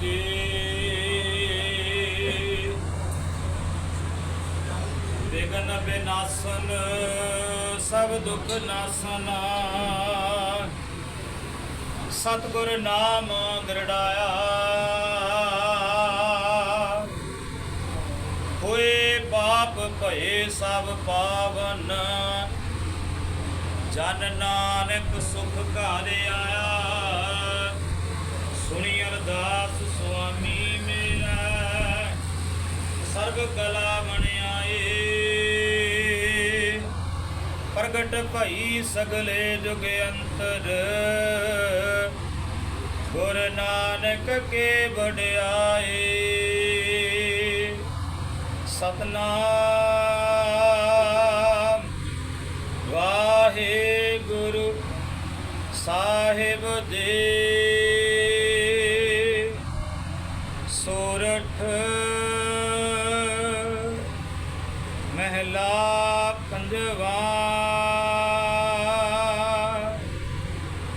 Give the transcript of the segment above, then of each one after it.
ਕੀ vegan ਬਿਨਾਸਨ, ਸਭ ਦੁਖ ਨਾਸਨਾ। ਸਤਿਗੁਰ ਨਾਮ ਦਰੜਾਇਆ ਹੋਏ ਪਾਪ ਭਏ ਸਭ ਪਾਵਨ। ਜਨ ਨਾਨਕ ਸੁਖ ਘਰ ਆਇਆ। ਸੁਣੀ ਅਰਦਾਸ ਸਰਬ ਕਲਾ ਬਣਾਏ ਪ੍ਰਗਟ ਭਈ ਸਗਲੇ ਜੁਗ ਅੰਤਰ। ਗੁਰ ਨਾਨਕ ਕੇ ਵਡਿਆਏ। ਸਤਨਾਮ। ਵਾਹਿਗੁਰੂ ਸਾਹਿਬ ਜੀ ਸੋਰਠ ਮਹਿਲਾ ਪੰਜਵਾ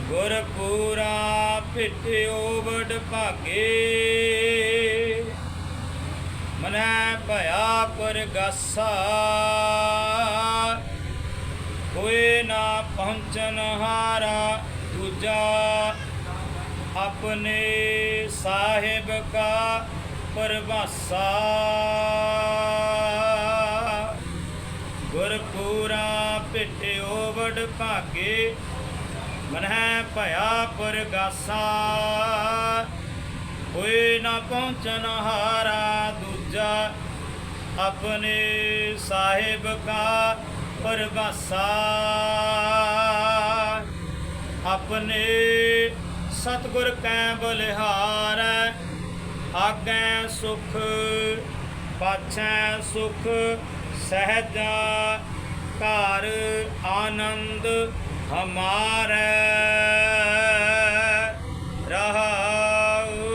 ਗੁਰਪੂਰਾ ਫਿਟਿਓ ਵਡ ਭਾਗੇ। ਮਨੈ ਭਇਆ ਪਰਗਾਸਾ। ਹੋਏ ਨਾ ਪਹੁੰਚਨ ਹਾਰਾ ਦੂਜਾ। ਆਪਣੇ ਸਾਹਿਬ ਕਾ ਪਰਵਾਸਾ। ਗੁਰਪੂਰਾ ਪਿਠਿਓ ਵਡ ਭਾਗੇ, ਮਨਹਿ ਭਇਆ ਪਰਗਾਸਾ। ਹੋਏ ਨਾ ਪਹੁੰਚਨ ਹਾਰਾ ਦੂਜਾ, ਆਪਣੇ ਸਾਹਿਬ ਕਾ ਪਰਵਾਸਾ ਆਪਣੇ ਸਤਿਗੁਰ ਕੈ ਬਲਿਹਾਰੈ, ਆਗੈ ਸੁਖ, ਪਾਛੈ ਸੁਖ ਸਹਿਜਾ ਘਰ ਆਨੰਦ ਹਮਾਰੈ। ਰਹਾਉ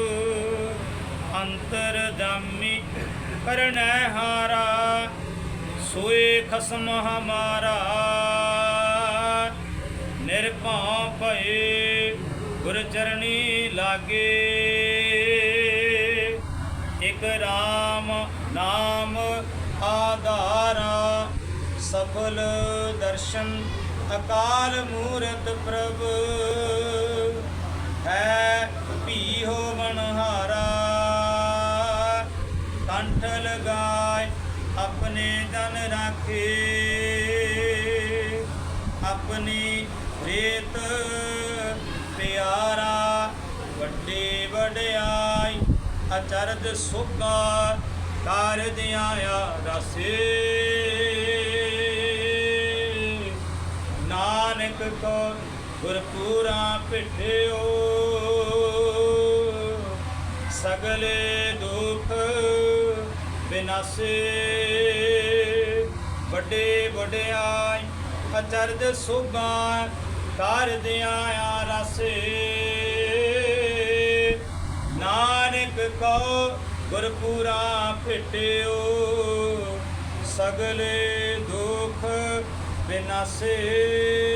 ਅੰਤਰ ਜਾਮੀ ਕਰਨੈ ਹਾਰਾ, ਸੋਏ ਖਸਮ ਹਮਾਰਾ। ਨਿਰਭਉ ਭਏ ਗੁਰ ਚਰਣੀ ਲਾਗੇ। ਇਕ ਰਾਮ ਨਾਮ ਸਫਲ ਦਰਸ਼ਨ ਅਕਾਲ ਮੂਰਤ ਪ੍ਰਭ। ਹੈ ਭੀ ਹੋਵਨ ਹਾਰਾ ਕੰਠ ਲਗਾਏ ਆਪਣੇ ਜਨ ਰਾਖੇ। ਆਪਣੀ ਰੇਤ ਪਿਆਰਾ ਵੱਡੇ ਵਡਿਆਈ, ਅਚਰਜ ਸੁਗਾ ਕਾਰ ਦਿਆਇਆ ਰਸੇ। ਨਾਨਕ ਕੋ ਗੁਰਪੂਰਾ ਭਿਟਿਓ ਸਗਲੇ ਦੁਖ ਬਿਨਾਸੇ। ਵੱਡੇ ਵਡਿਆਈ ਅਚਰਜ ਸੁਗਾ ਕਰ ਦਿਆਇਆ ਰਸੇ। ਨਾਨਕ ਕੋ ਗੁਰਪੂਰਾ ਭਿਟਿਓ ਸਗਲੇ ਦੁਖ ਬਿਨਾਸੇ।